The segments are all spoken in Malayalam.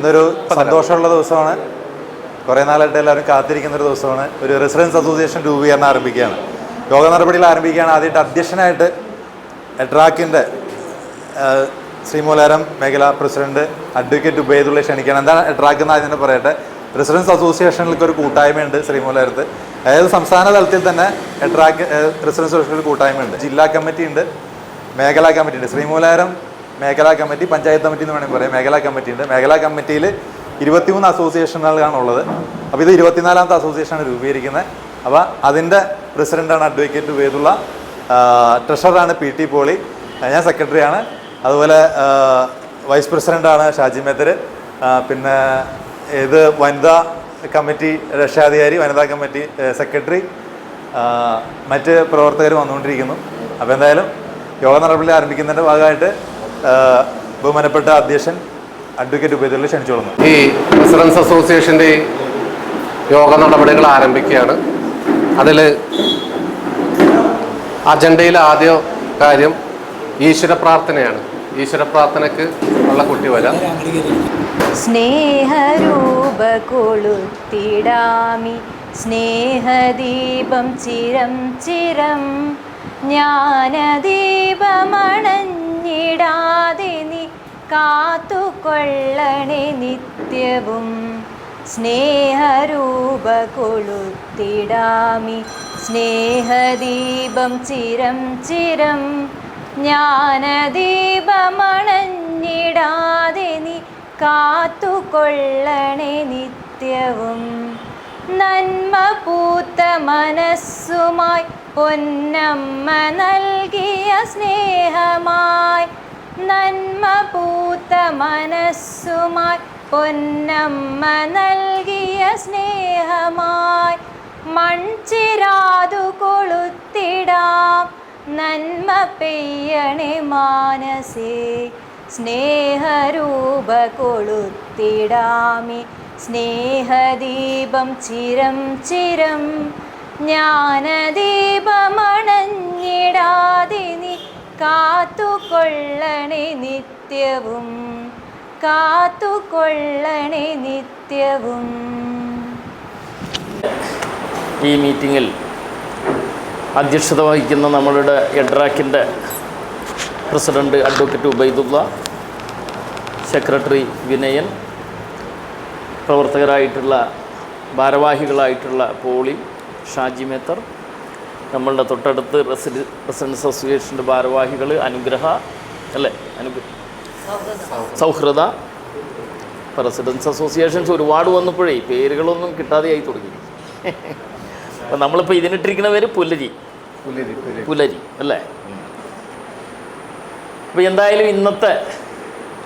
ഇന്നൊരു സന്തോഷമുള്ള ദിവസമാണ്. കുറേ നാളായിട്ട് എല്ലാവരും കാത്തിരിക്കുന്ന ഒരു ദിവസമാണ്. ഒരു റെസിഡൻസ് അസോസിയേഷൻ രൂപീകരണം ആരംഭിക്കുകയാണ്. യോഗ നടപടികൾ ആരംഭിക്കുകയാണ്. ആദ്യമായിട്ട് അധ്യക്ഷനായിട്ട് എട്രാക്കിന്റെ ശ്രീമൂലാരം മേഖല പ്രസിഡന്റ് അഡ്വക്കേറ്റ് ഉബൈദുള്ള ക്ഷണിക്കുകയാണ്. എന്താണ് എട്രാക്ക് എന്ന് ആദ്യം തന്നെ പറയട്ടെ. റെസിഡൻസ് അസോസിയേഷനിലേക്ക് ഒരു കൂട്ടായ്മയുണ്ട് ശ്രീമൂലാരത്ത്. അതായത് സംസ്ഥാന തലത്തിൽ തന്നെ എട്രാക്ക് റെസിഡൻസ് അസോസിയേഷൻ കൂട്ടായ്മയുണ്ട്. ജില്ലാ കമ്മിറ്റി ഉണ്ട് മേഖലാ കമ്മിറ്റി ഉണ്ട് ശ്രീമൂലാരം മേഖലാ കമ്മിറ്റി പഞ്ചായത്ത് കമ്മിറ്റി എന്ന് വേണമെങ്കിൽ പറയാം. മേഖലാ കമ്മിറ്റി ഉണ്ട്. മേഖലാ കമ്മിറ്റിയിൽ ഇരുപത്തിമൂന്ന് അസോസിയേഷനുകളാണ് ഉള്ളത്. അപ്പോൾ ഇത് ഇരുപത്തിനാലാമത്തെ അസോസിയേഷനാണ് രൂപീകരിക്കുന്നത്. അപ്പോൾ അതിന്റെ പ്രസിഡന്റാണ് അഡ്വക്കേറ്റ് വേദുള്ള ട്രഷററാണ് പി ടി പോളി ഞാൻ സെക്രട്ടറിയാണ്. അതുപോലെ വൈസ് പ്രസിഡന്റാണ് ഷാജി മേത്തർ പിന്നെ ഇത് വനിതാ കമ്മിറ്റി രക്ഷാധികാരി വനിതാ കമ്മിറ്റി സെക്രട്ടറി മറ്റ് പ്രവർത്തകർ വന്നുകൊണ്ടിരിക്കുന്നു. അപ്പോൾ എന്തായാലും യോഗ നടപടി ആരംഭിക്കുന്നതിന്റെ ഭാഗമായിട്ട് ബഹുമാനപ്പെട്ട അധ്യക്ഷൻ അഡ്വക്കേറ്റ് ഉപയോഗത്തിൽ ക്ഷണിച്ചോളുന്നു ഈ റെസിഡൻസ് അസോസിയേഷന്റെ യോഗ നടപടികൾ ആരംഭിക്കുകയാണ്. അതിൽ അജണ്ടയിൽ ആദ്യ കാര്യം ഈശ്വര പ്രാർത്ഥനയാണ്. ഈശ്വര പ്രാർത്ഥനയ്ക്ക് ഉള്ള കുട്ടി വരാം. സ്നേഹരൂപ കൊളുത്തിടാമി സ്നേഹദീപം ചിരം ചിരം. ജ്ഞാനദീപമണഞ്ഞിടാതെ നീ കാത്തുകൊള്ളണേ നിത്യവും. സ്നേഹരൂപ കൊളുത്തിടാമി സ്നേഹദീപം ചിരം ചിരം ജ്ഞാനദീപമണഞ്ഞിടാതെ നീ കാത്തുകൊള്ളണേ നിത്യവും. നന്മ പൂത്ത മനസ്സുമായി പൊന്നമ്മ നൽകിയ സ്നേഹമായി. നന്മ പൂത്ത മനസ്സുമായി പൊന്നമ്മ നൽകിയ സ്നേഹമായി. മൺചിരാതു കൊളുത്തിടാം. നന്മ പെയ്യണേ മാനസേ. സ്നേഹരൂപ കൊളുത്തിടാമി. സ്നേഹദീപം ചിരം ചിരം ജ്ഞാനദീപമണഞ്ഞിടാതെ നീ കാത്തുകൊള്ളണേ നിത്യവും കാത്തുകൊള്ളണേ നിത്യവും. ഈ മീറ്റിങ്ങിൽ അധ്യക്ഷത വഹിക്കുന്ന നമ്മളുടെ എഡ്രാക്കിന്റെ president advocate Ubaidulla secretary Vinayan പ്രവർത്തകരായിട്ടുള്ള ഭാരവാഹികളായിട്ടുള്ള പോളി ഷാജി മേത്തർ നമ്മളുടെ തൊട്ടടുത്ത് റെസിഡി റെസിഡൻസ് അസോസിയേഷന്റെ ഭാരവാഹികൾ അനുഗ്രഹ അല്ലേ? അനുഗ്രഹ സൗഹൃദ റെസിഡൻസ് അസോസിയേഷൻസ് ഒരുപാട് വന്നപ്പോഴേ പേരുകളൊന്നും കിട്ടാതെയായി തുടങ്ങി. അപ്പം നമ്മളിപ്പോൾ ഇതിനിട്ടിരിക്കുന്ന പേര് പുലരി പുലരി അല്ലേ? അപ്പോൾ എന്തായാലും ഇന്നത്തെ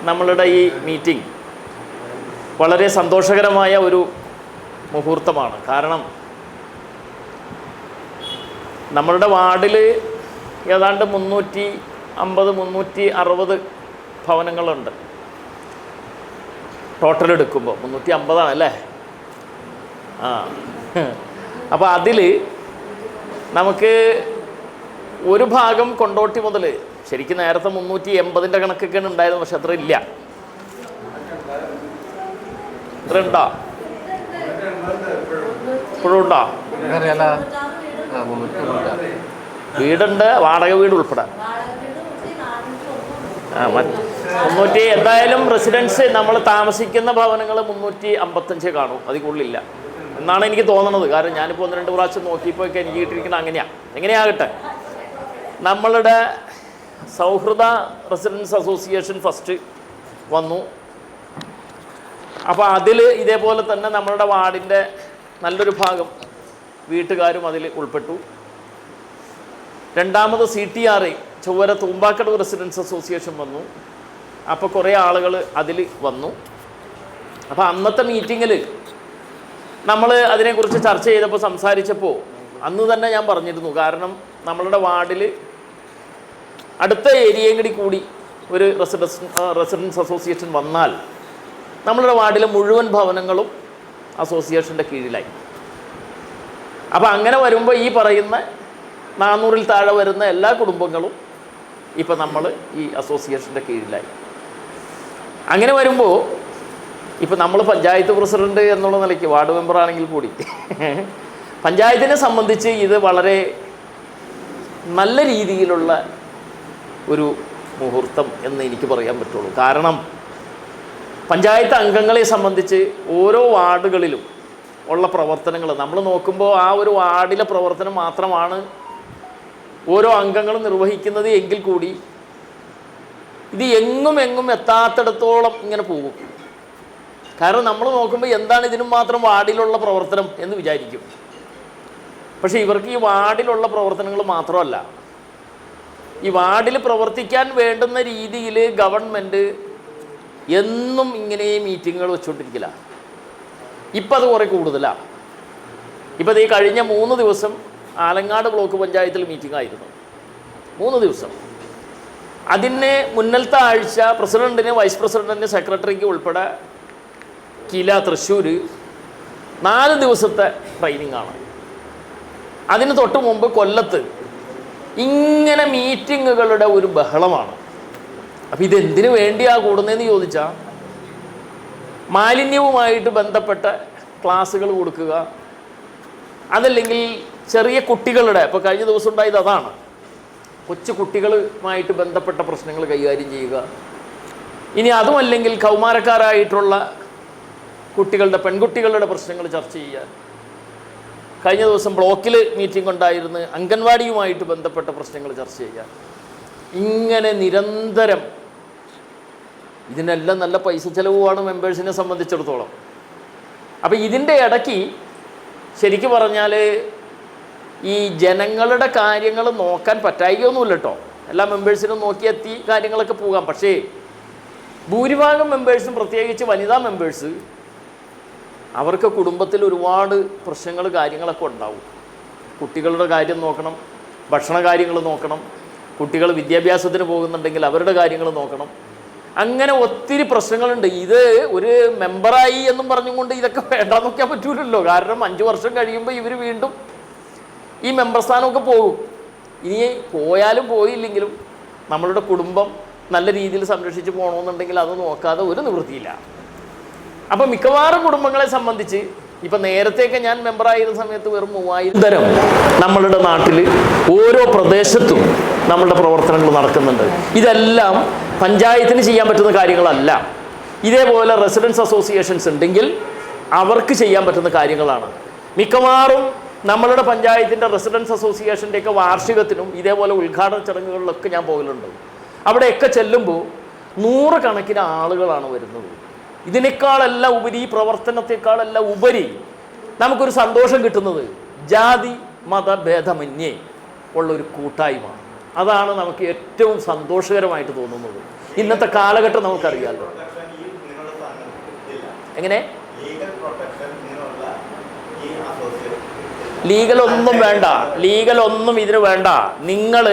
നമ്മളുടെ ഈ മീറ്റിംഗ് വളരെ സന്തോഷകരമായ ഒരു മുഹൂർത്തമാണ്. കാരണം നമ്മളുടെ വാർഡിൽ ഏതാണ്ട് മുന്നൂറ്റി അമ്പത് മുന്നൂറ്റി അറുപത് ഭവനങ്ങളുണ്ട്. ടോട്ടൽ എടുക്കുമ്പോൾ മുന്നൂറ്റി അമ്പതാണ് അല്ലേ? ആ. അപ്പോൾ അതിൽ നമുക്ക് ഒരു ഭാഗം കൊണ്ടോട്ടി മുതൽ ശരിക്കും നേരത്തെ മുന്നൂറ്റി എൺപതിന്റെ കണക്കൊക്കെയാണ് ഉണ്ടായിരുന്നത് പക്ഷെ അത്ര ഇല്ല. ഇത്ര ഉണ്ടോ ഇപ്പോഴും. വീടുണ്ട് വാടക വീട് ഉൾപ്പെടെ. ആ മുന്നൂറ്റി എന്തായാലും റെസിഡൻസ് നമ്മൾ താമസിക്കുന്ന ഭവനങ്ങൾ മുന്നൂറ്റി അമ്പത്തഞ്ച് കാണും. അതിൽ കൂടുതലില്ല. എന്നാണ് എനിക്ക് തോന്നുന്നത് കാരണം ഞാനിപ്പോൾ ഒന്ന് രണ്ട് പ്രാവശ്യം നോക്കിയപ്പോൾ ഒക്കെ എനിക്ക് കിട്ടിയിരിക്കുന്നത് അങ്ങനെയാണ് എങ്ങനെയാകട്ടെ? നമ്മളുടെ സൗഹൃദ റെസിഡൻസ് അസോസിയേഷൻ ഫസ്റ്റ് വന്നു. അപ്പോൾ അതിൽ ഇതേപോലെ തന്നെ നമ്മളുടെ വാർഡിന്റെ നല്ലൊരു ഭാഗം വീട്ടുകാരും അതിൽ ഉൾപ്പെട്ടു. രണ്ടാമത് C T R I Chowwara Thoombakkada residents association വന്നു. അപ്പോൾ കുറേ ആളുകൾ അതിൽ വന്നു. അപ്പോൾ അന്നത്തെ മീറ്റിങ്ങിൽ നമ്മൾ അതിനെക്കുറിച്ച് ചർച്ച ചെയ്തപ്പോൾ സംസാരിച്ചപ്പോൾ അന്ന് തന്നെ ഞാൻ പറഞ്ഞിരുന്നു. കാരണം നമ്മളുടെ വാർഡിൽ അടുത്ത ഏരിയയും കൂടി കൂടി ഒരു റെസിഡൻസ് റെസിഡൻസ് അസോസിയേഷൻ വന്നാൽ നമ്മളുടെ വാർഡിലെ മുഴുവൻ ഭവനങ്ങളും അസോസിയേഷന്റെ കീഴിലായി. അപ്പോൾ അങ്ങനെ വരുമ്പോൾ ഈ പറയുന്ന നാനൂറിൽ താഴെ വരുന്ന എല്ലാ കുടുംബങ്ങളും ഇപ്പം നമ്മൾ ഈ അസോസിയേഷന്റെ കീഴിലായി. അങ്ങനെ വരുമ്പോൾ ഇപ്പം നമ്മൾ പഞ്ചായത്ത് പ്രസിഡന്റ് എന്നുള്ള നിലയ്ക്ക് വാർഡ് മെമ്പർ ആണെങ്കിൽ കൂടി പഞ്ചായത്തിനെ സംബന്ധിച്ച് ഇത് വളരെ നല്ല രീതിയിലുള്ള ഒരു മുഹൂർത്തം എന്ന് എനിക്ക് പറയാൻ പറ്റുള്ളൂ. കാരണം പഞ്ചായത്ത് അംഗങ്ങളെ സംബന്ധിച്ച് ഓരോ വാർഡുകളിലും ഉള്ള പ്രവർത്തനങ്ങൾ. നമ്മൾ നോക്കുമ്പോൾ ആ ഒരു വാർഡിലെ പ്രവർത്തനം മാത്രമാണ് ഓരോ അംഗങ്ങളും നിർവഹിക്കുന്നത് എങ്കിൽ കൂടി ഇത് എങ്ങും എങ്ങും എത്താത്തിടത്തോളം ഇങ്ങനെ പോകും. കാരണം നമ്മൾ നോക്കുമ്പോൾ എന്താണ് ഇതിനും മാത്രം വാർഡിലുള്ള പ്രവർത്തനം എന്ന് വിചാരിക്കും. പക്ഷേ ഇവർക്ക് ഈ വാർഡിലുള്ള പ്രവർത്തനങ്ങൾ മാത്രമല്ല. ഈ വാർഡിൽ പ്രവർത്തിക്കാൻ വേണ്ടുന്ന രീതിയിൽ ഗവൺമെന്റ് എന്നും ഇങ്ങനെ മീറ്റിങ്ങുകൾ വെച്ചുകൊണ്ടിരിക്കില്ല ഇപ്പം അത് കുറേ കൂടുതലാണ് ഇപ്പം ഈ കഴിഞ്ഞ മൂന്ന് ദിവസം ആലങ്ങാട് ബ്ലോക്ക് പഞ്ചായത്തിൽ മീറ്റിംഗ് ആയിരുന്നു. മൂന്ന് ദിവസം. അതിന് മുന്നലത്തെ ആഴ്ച പ്രസിഡന്റിന് വൈസ് പ്രസിഡന്റിന് സെക്രട്ടറിക്ക് ഉൾപ്പെടെ കില തൃശ്ശൂർ നാല് ദിവസത്തെ ട്രെയിനിങ് ആണ്. അതിന് തൊട്ട് മുമ്പ് കൊല്ലത്ത് ഇങ്ങനെ മീറ്റിങ്ങുകളുടെ ഒരു ബഹളമാണ്. അപ്പം ഇതെന്തിനു വേണ്ടിയാ കൂടുന്നതെന്ന് ചോദിച്ചാൽ മാലിന്യവുമായിട്ട് ബന്ധപ്പെട്ട ക്ലാസ്സുകൾ കൊടുക്കുക. അതല്ലെങ്കിൽ ചെറിയ കുട്ടികളുടെ ഇപ്പോൾ കഴിഞ്ഞ ദിവസം ഉണ്ടായത് അതാണ്. കൊച്ചു കുട്ടികളുമായിട്ട് ബന്ധപ്പെട്ട പ്രശ്നങ്ങൾ കൈകാര്യം ചെയ്യുക. ഇനി അതുമല്ലെങ്കിൽ കൗമാരക്കാരായിട്ടുള്ള കുട്ടികളുടെ പെൺകുട്ടികളുടെ പ്രശ്നങ്ങൾ ചർച്ച ചെയ്യുക. കഴിഞ്ഞ ദിവസം ബ്ലോക്കിൽ മീറ്റിംഗ് ഉണ്ടായിരുന്നു അംഗൻവാടിയുമായിട്ട് ബന്ധപ്പെട്ട പ്രശ്നങ്ങൾ ചർച്ച ചെയ്യുക. ഇങ്ങനെ നിരന്തരം ഇതിനെല്ലാം നല്ല പൈസ ചിലവുമാണ് മെമ്പേഴ്സിനെ സംബന്ധിച്ചിടത്തോളം. അപ്പോൾ ഇതിന്റെ ഇടയ്ക്ക് ശരിക്കും പറഞ്ഞാൽ ഈ ജനങ്ങളുടെ കാര്യങ്ങൾ നോക്കാൻ പറ്റായികയൊന്നുമില്ല കേട്ടോ എല്ലാ മെമ്പേഴ്സിനും നോക്കിയെത്തി കാര്യങ്ങളൊക്കെ പോകാം. പക്ഷേ ഭൂരിഭാഗം മെമ്പേഴ്സും പ്രത്യേകിച്ച് വനിതാ മെമ്പേഴ്സ് അവർക്ക് കുടുംബത്തിൽ ഒരുപാട് പ്രശ്നങ്ങൾ കാര്യങ്ങളൊക്കെ ഉണ്ടാവും. കുട്ടികളുടെ കാര്യം നോക്കണം ഭക്ഷണ കാര്യങ്ങൾ നോക്കണം കുട്ടികൾ വിദ്യാഭ്യാസത്തിന് പോകുന്നുണ്ടെങ്കിൽ അവരുടെ കാര്യങ്ങൾ നോക്കണം. അങ്ങനെ ഒത്തിരി പ്രശ്നങ്ങളുണ്ട്. ഇത് ഒരു മെമ്പറായി എന്നും പറഞ്ഞുകൊണ്ട് ഇതൊക്കെ വേണ്ടാന്ന് നോക്കാൻ പറ്റൂലല്ലോ. കാരണം അഞ്ച് വർഷം കഴിയുമ്പോൾ ഇവർ വീണ്ടും ഈ മെമ്പർ സ്ഥാനമൊക്കെ പോകും. ഇനി പോയാലും പോയില്ലെങ്കിലും നമ്മളുടെ കുടുംബം നല്ല രീതിയിൽ സംരക്ഷിച്ച് പോകണമെന്നുണ്ടെങ്കിൽ അത് നോക്കാതെ ഒരു നിവൃത്തിയില്ല. അപ്പം മിക്കവാറും കുടുംബങ്ങളെ സംബന്ധിച്ച് ഇപ്പം നേരത്തെയൊക്കെ ഞാൻ മെമ്പറായിരുന്ന സമയത്ത് വെറും മൂവായിരം തരം നമ്മളുടെ നാട്ടിൽ ഓരോ പ്രദേശത്തും നമ്മളുടെ പ്രവർത്തനങ്ങൾ നടക്കുന്നുണ്ട്. ഇതെല്ലാം പഞ്ചായത്തിന് ചെയ്യാൻ പറ്റുന്ന കാര്യങ്ങളല്ല. ഇതേപോലെ റെസിഡൻസ് അസോസിയേഷൻസ് ഉണ്ടെങ്കിൽ അവർക്ക് ചെയ്യാൻ പറ്റുന്ന കാര്യങ്ങളാണ്. മിക്കവാറും നമ്മളുടെ പഞ്ചായത്തിന്റെ റെസിഡൻസ് അസോസിയേഷന്റെയൊക്കെ വാർഷികത്തിനും ഇതേപോലെ ഉദ്ഘാടന ചടങ്ങുകളിലൊക്കെ ഞാൻ പോകലുണ്ട്. അവിടെയൊക്കെ ചെല്ലുമ്പോൾ നൂറുകണക്കിന് ആളുകളാണ് വരുന്നത്. ഇതിനേക്കാളെല്ലാം ഉപരി പ്രവർത്തനത്തെക്കാളെല്ലാം ഉപരി നമുക്കൊരു സന്തോഷം കിട്ടുന്നത് ജാതി മതഭേദമന്യേ ഉള്ളൊരു കൂട്ടായ്മ. അതാണ് നമുക്ക് ഏറ്റവും സന്തോഷകരമായിട്ട് തോന്നുന്നത്. ഇന്നത്തെ കാലഘട്ടം നമുക്കറിയാമല്ലോ എങ്ങനെ? ലീഗൽ ഒന്നും വേണ്ട. ലീഗൽ ഒന്നും ഇതിന് വേണ്ട. നിങ്ങൾ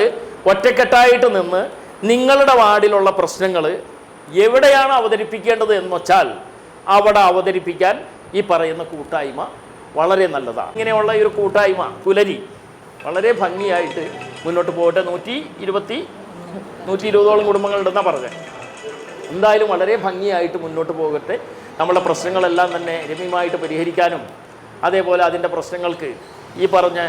ഒറ്റക്കെട്ടായിട്ട് നിന്ന് നിങ്ങളുടെ വാർഡിലുള്ള പ്രശ്നങ്ങൾ എവിടെയാണ് അവതരിപ്പിക്കേണ്ടത് എന്ന് വെച്ചാൽ അവിടെ അവതരിപ്പിക്കാൻ ഈ പറയുന്ന കൂട്ടായ്മ വളരെ നല്ലതാണ്. ഇങ്ങനെയുള്ള ഒരു കൂട്ടായ്മ പുലരി. വളരെ ഭംഗിയായിട്ട് മുന്നോട്ട് പോകട്ടെ. നൂറ്റി ഇരുപത്തി നൂറ്റി ഇരുപതോളം കുടുംബങ്ങളുണ്ടെന്നാണ് പറഞ്ഞത് എന്തായാലും വളരെ ഭംഗിയായിട്ട് മുന്നോട്ട് പോകട്ടെ. നമ്മളുടെ പ്രശ്നങ്ങളെല്ലാം തന്നെ രമ്യമായിട്ട് പരിഹരിക്കാനും അതേപോലെ അതിന്റെ പ്രശ്നങ്ങൾക്ക് ഈ പറഞ്ഞ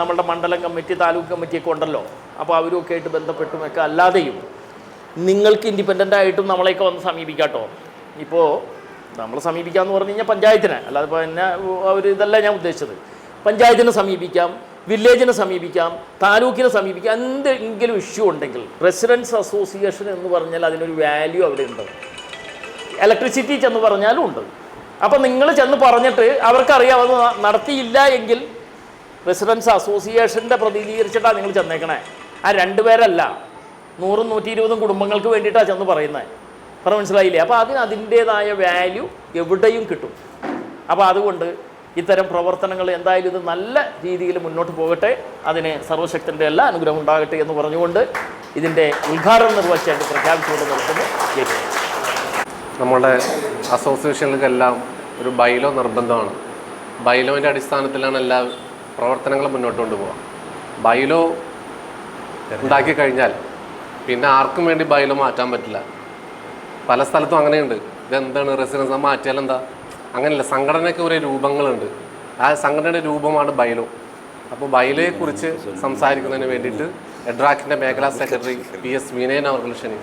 നമ്മളുടെ മണ്ഡലം കമ്മിറ്റി താലൂക്ക് കമ്മിറ്റിയൊക്കെ ഉണ്ടല്ലോ. അപ്പോൾ അവരുമൊക്കെ ആയിട്ട് ബന്ധപ്പെട്ടുമൊക്കെ അല്ലാതെയും നിങ്ങൾക്ക് ഇൻഡിപെൻഡന്റ് ആയിട്ടും നമ്മളെയൊക്കെ വന്ന് സമീപിക്കാട്ടോ ഇപ്പോൾ നമ്മളെ സമീപിക്കാമെന്ന് പറഞ്ഞു കഴിഞ്ഞാൽ പഞ്ചായത്തിനെ. അല്ലാതെ ഇപ്പോൾ എന്നെ ഒരു ഇതല്ല ഞാൻ ഉദ്ദേശിച്ചത്. പഞ്ചായത്തിനെ സമീപിക്കാം. വില്ലേജിനെ സമീപിക്കാം താലൂക്കിനെ സമീപിക്കാം എന്തെങ്കിലും ഇഷ്യൂ ഉണ്ടെങ്കിൽ റെസിഡൻസ് അസോസിയേഷൻ എന്ന് പറഞ്ഞാൽ അതിനൊരു വാല്യൂ അവിടെ ഉണ്ട്. ഇലക്ട്രിസിറ്റി ചെന്ന് പറഞ്ഞാലും ഉണ്ട്. അപ്പം നിങ്ങൾ ചെന്ന് പറഞ്ഞിട്ട് അവർക്കറിയാം അത് നടത്തിയില്ല എങ്കിൽ റെസിഡൻസ് അസോസിയേഷന്റെ പ്രതിനിധീകരിച്ചിട്ടാണ് നിങ്ങൾ ചെന്നേക്കണേ. ആ രണ്ടുപേരല്ല നൂറും നൂറ്റി ഇരുപതും കുടുംബങ്ങൾക്ക് വേണ്ടിയിട്ടാണ് ചെന്ന് പറയുന്നത് പറഞ്ഞ മനസ്സിലായില്ലേ? അപ്പോൾ അതിന് അതിന്റേതായ വാല്യൂ എവിടെയും കിട്ടും. അപ്പോൾ അതുകൊണ്ട് ഇത്തരം പ്രവർത്തനങ്ങൾ എന്തായാലും ഇത് നല്ല രീതിയിൽ മുന്നോട്ട് പോകട്ടെ. അതിന് സർവശക്തന്റെ എല്ലാ അനുഗ്രഹം ഉണ്ടാകട്ടെ എന്ന് പറഞ്ഞുകൊണ്ട് ഇതിന്റെ ഉദ്ഘാടനം നിർവഹിച്ചായിട്ട് പ്രഖ്യാപിച്ചുകൊണ്ട് നിർത്തുന്നു. നമ്മുടെ അസോസിയേഷനുകൾക്കെല്ലാം ഒരു ബൈലോ നിർബന്ധമാണ്. ബൈലോന്റെ അടിസ്ഥാനത്തിലാണ് എല്ലാ പ്രവർത്തനങ്ങളും മുന്നോട്ട് കൊണ്ടുപോകുക ബൈലോ ഉണ്ടാക്കി കഴിഞ്ഞാൽ പിന്നെ ആർക്കും വേണ്ടി ബൈലോ മാറ്റാൻ പറ്റില്ല. പല സ്ഥലത്തും അങ്ങനെയുണ്ട്. ഇതെന്താണ്? റെസിഡൻസ് മാറ്റിയാൽ എന്താ? അങ്ങനെയല്ല സംഘടനയ്ക്ക് കുറേ രൂപങ്ങളുണ്ട്. ആ സംഘടനയുടെ രൂപമാണ് ബൈലോ. അപ്പോൾ ബൈലോയെ കുറിച്ച് സംസാരിക്കുന്നതിന് വേണ്ടിയിട്ട് എഡ്രാക്കിന്റെ മേഖലാ സെക്രട്ടറി പി എസ് വിനയൻ അവർ ക്ഷണി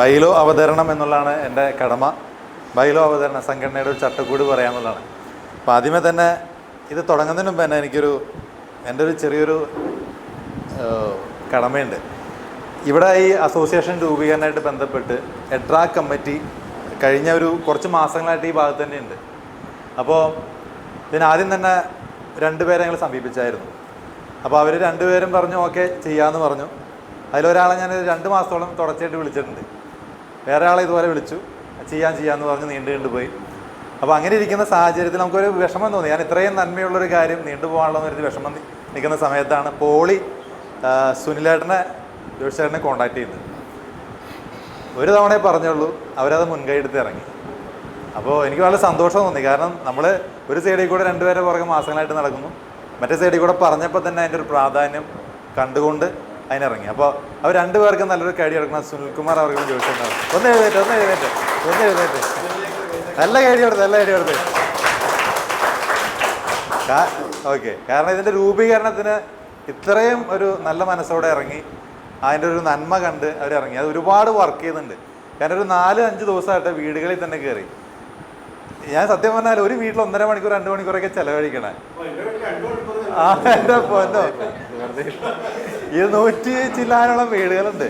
ബൈലോ അവതരണം എന്നുള്ളതാണ് എന്റെ കടമ. ബൈലോ അവതരണം സംഘടനയുടെ ഒരു ചട്ടക്കൂട് പറയാമെന്നുള്ളതാണ്. അപ്പോൾ ആദ്യമേ തന്നെ ഇത് തുടങ്ങുന്നതിന് മുമ്പ് തന്നെ എനിക്കൊരു എന്റെ ഒരു ചെറിയൊരു കടമയുണ്ട്. ഇവിടെ ഈ അസോസിയേഷൻ രൂപീകരണമായിട്ട് ബന്ധപ്പെട്ട് എഡ്രാ കമ്മിറ്റി കഴിഞ്ഞ ഒരു കുറച്ച് മാസങ്ങളായിട്ട് ഈ ഭാഗത്ത് തന്നെ ഉണ്ട് അപ്പോൾ ഇതിനാദ്യം തന്നെ രണ്ടുപേരെ ഞങ്ങൾ സമീപിച്ചായിരുന്നു. അപ്പോൾ അവർ രണ്ടുപേരും പറഞ്ഞു ഓക്കെ ചെയ്യാമെന്ന് പറഞ്ഞു. അതിലൊരാളെ ഞാൻ രണ്ട് മാസത്തോളം തുടർച്ചയായിട്ട് വിളിച്ചിട്ടുണ്ട്. വേറെ ആളെ ഇതുപോലെ വിളിച്ചു. ചെയ്യാൻ ചെയ്യാമെന്ന് പറഞ്ഞ് നീണ്ടു നീണ്ടു പോയി. അപ്പോൾ അങ്ങനെ ഇരിക്കുന്ന സാഹചര്യത്തിൽ നമുക്കൊരു വിഷമം തോന്നി. ഞാൻ ഇത്രയും നന്മയുള്ളൊരു കാര്യം നീണ്ടു പോകാനുള്ള ഒരു വിഷമം നിൽക്കുന്ന സമയത്താണ് പോളി സുനിലേട്ടനെ ജോഷേട്ടനെ കോണ്ടാക്ട് ചെയ്യുന്നത്. ഒരു തവണയെ പറഞ്ഞുള്ളൂ അവരത് മുൻകൈ എടുത്ത് ഇറങ്ങി. അപ്പോൾ എനിക്ക് വളരെ സന്തോഷം തോന്നി. കാരണം നമ്മൾ ഒരു സൈഡിൽ കൂടെ രണ്ടുപേരെ പുറകെ മാസങ്ങളായിട്ട് നടക്കുന്നു. മറ്റേ സൈഡിൽ കൂടെ പറഞ്ഞപ്പോൾ തന്നെ അതിന്റെ ഒരു പ്രാധാന്യം കണ്ടുകൊണ്ട് അതിനിറങ്ങി. അപ്പോൾ അവർ രണ്ടുപേർക്കും നല്ലൊരു കടി എടുക്കണം സുനിൽകുമാർ അവർക്കും ചോദിച്ചിട്ടുണ്ടാവും ഒന്ന് എഴുതേറ്റ് ഒന്ന് എഴുതേറ്റ് ഒന്ന് എഴുതേറ്റ് നല്ല കടി കൊടുത്ത് നല്ല കടി കൊടുത്ത്. ഓക്കെ. കാരണം ഇതിന്റെ രൂപീകരണത്തിന് ഇത്രയും ഒരു നല്ല മനസ്സോടെ ഇറങ്ങി. അതിന്റെ ഒരു നന്മ കണ്ട് അവർ ഇറങ്ങി. അത് ഒരുപാട് വർക്ക് ചെയ്യുന്നുണ്ട് കാരണം ഒരു നാല് അഞ്ച് ദിവസമായിട്ട് വീടുകളിൽ തന്നെ കയറി ഞാൻ സത്യം പറഞ്ഞാൽ ഒരു വീട്ടിൽ ഒന്നര മണിക്കൂർ രണ്ട് മണിക്കൂറൊക്കെ ചെലവഴിക്കണേ. ആ ഇത് നൂറ്റി ചില്ലാനോളം വീടുകളുണ്ട്.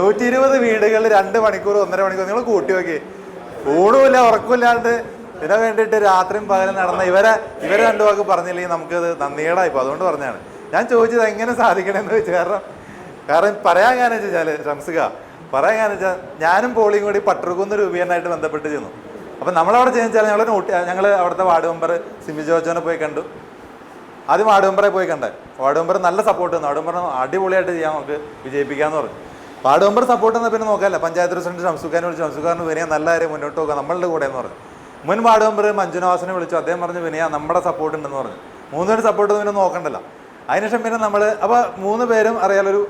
നൂറ്റി ഇരുപത് വീടുകളിൽ രണ്ട് മണിക്കൂർ ഒന്നര മണിക്കൂർ നിങ്ങൾ കൂട്ടി നോക്കി. ഊണുമില്ല ഉറക്കമില്ലാണ്ട് ഇതിനെ വേണ്ടിയിട്ട് രാത്രിയും പകലും നടന്ന ഇവരെ ഇവരെ രണ്ടു വാക്ക് പറഞ്ഞില്ലെങ്കിൽ നമുക്കത് നന്ദികേടായിപ്പോൾ അതുകൊണ്ട് പറഞ്ഞാണ് ഞാൻ ചോദിച്ചത് എങ്ങനെ സാധിക്കണമെന്ന് ചോദിച്ചു. കാരണം കാരണം പറയാൻ കാരണം വെച്ചാൽ ഷംസുക പറയാൻ കാരണം വെച്ചാൽ ഞാനും പോളിയും കൂടി പട്ടർകുന്ന് രൂപീകരണമായിട്ട് ബന്ധപ്പെട്ട് ചെന്നു. അപ്പം നമ്മളവിടെ ചെയ്യുന്ന ഞങ്ങൾ നോട്ടി ഞങ്ങൾ അവിടുത്തെ വാർഡ് മെമ്പർ സിമി ജോജോനെ പോയി കണ്ടു. ആദ്യം വാർഡ് മെമ്പറെ പോയി കണ്ടേ. വാർഡ് മെമ്പർ നല്ല സപ്പോർട്ട് വാർഡ് മെമ്പർ അടിപൊളിയായിട്ട് ചെയ്യാൻ നമുക്ക് വിജയിപ്പിക്കാമെന്ന് പറഞ്ഞു. വാർഡ് മെമ്പർ സപ്പോർട്ട് എന്നാൽ പിന്നെ നോക്കാമല്ല പഞ്ചായത്ത് പ്രസിഡന്റ് ഷംസുഖാനെ വിളിച്ചു. ഷംസുഖാറിന് വിനയ നല്ല കാര്യം മുന്നോട്ട് പോകാം. നമ്മളുടെ കൂടെ എന്ന് പറഞ്ഞു. മുൻ വാർഡ് മെമ്പർ മഞ്ജുനവാസിനെ വിളിച്ചു. അദ്ദേഹം പറഞ്ഞു വിനയ നമ്മുടെ സപ്പോർട്ട് ഉണ്ടെന്ന് പറഞ്ഞു. മൂന്നുപേരും സപ്പോർട്ട് പിന്നെ നോക്കണ്ടല്ലോ. അതിനുശേഷം പിന്നെ നമ്മൾ അപ്പോൾ മൂന്ന് പേരും അറിയാലൊരു